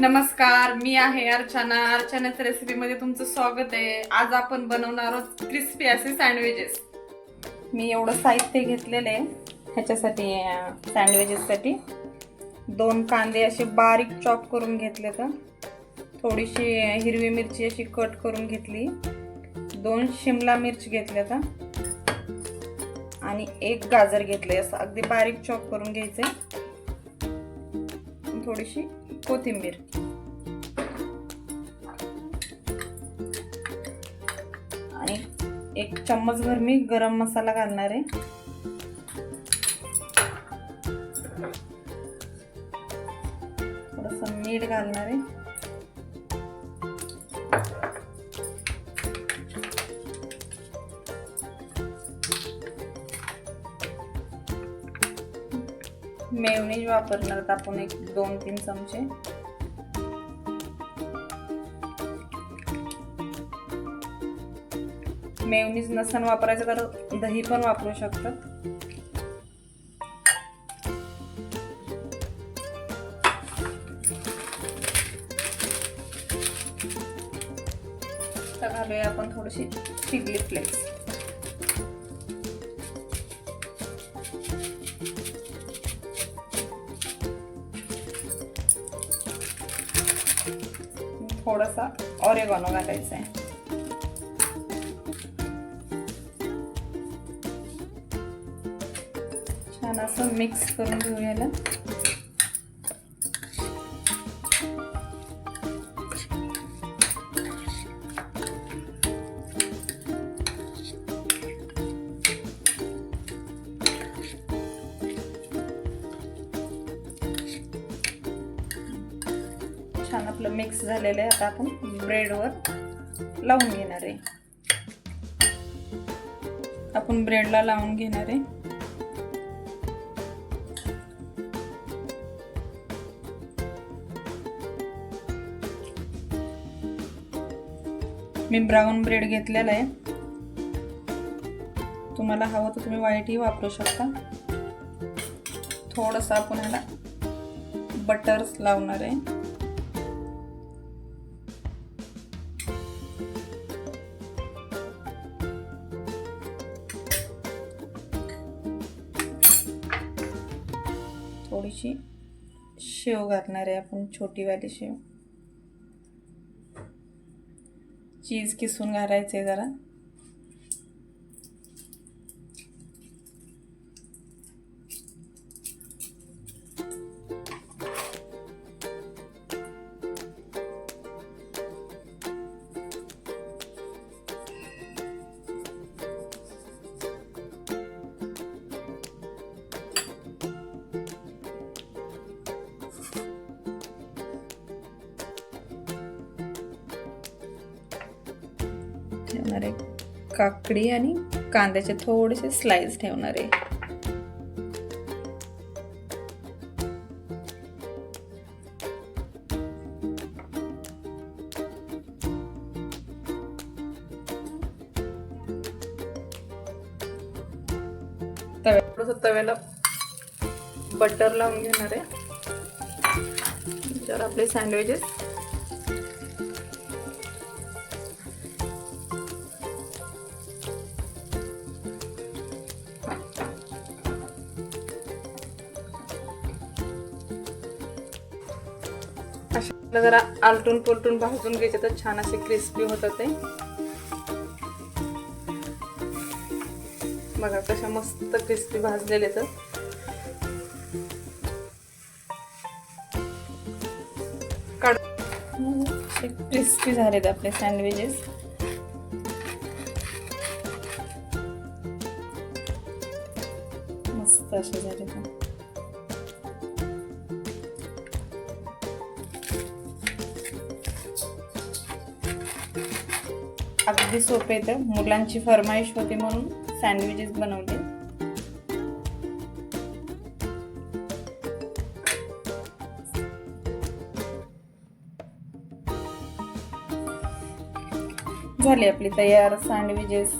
नमस्कार मी आहे अर्चना. अर्चनाच्या रेसिपीमध्ये तुमचं स्वागत आहे. आज आपण बनवणार आहोत क्रिस्पी असे सँडविचेस मी एवढं साहित्य घेतलेलं आहे. ह्याच्यासाठी सँडविचेससाठी दोन कांदे असे बारीक चॉप करून घेतले तर. थोडीशी हिरवी मिरची अशी कट करून घेतली. दोन शिमला मिरची घेतल्या तर. आणि एक गाजर घेतले असं अगदी बारीक चॉप करून घ्यायचे थोडीशी कोथिंबीर. आणि एक चम्मचभर मी गरम मसाला घालणार आहे. थोडस मीठ घालणार आहे. मेवनीज वापरणार आपण एक दोन तीन चमचे? मेवनीज नसन वापरायचं तर दही पण वापरू शकतात. तर घालूया आपण थोडीशी चिली फ्लेक्स. थोडासा ऑरेगॉनो घालायचा आहे छान असं मिक्स करून घेऊया छान आपलं मिक्स झालेलं आहे. आता आपण ब्रेडवर लावून घेणार आहे. आपण ब्रेडला लावून घेणार आहे. मी ब्राऊन ब्रेड घेतलेला आहे. तुम्हाला हवं तर तुम्ही व्हाईटही वापरू शकता. थोडंसं आपण ह्याला बटर्स लावणार आहे. थोडीशी शेव घालणार आहे आपण छोटीवाली शेव. चीज किसून घालायचे जरा. ठेवणार आहे. काकडी आणि कांद्याचे थोडेसे स्लाइस ठेवणार आहे. थोडंसं तव्याला बटर लावून घेणार आहे. जर आपले सँडविचेस अशा जरा आलटून पलटून भाजून घ्यायचे तर छान असे क्रिस्पी होतात ते. बघा कशा मस्त क्रिस्पी भाजलेले तर. काढ क्रिस्पी झालेत आपले सँडविचेस मस्त असे झाले अगदी सोपे तर मुलांची फरमाईश होती म्हणून सँडविचेस बनवले. झाली आपली तयार सँडविचेस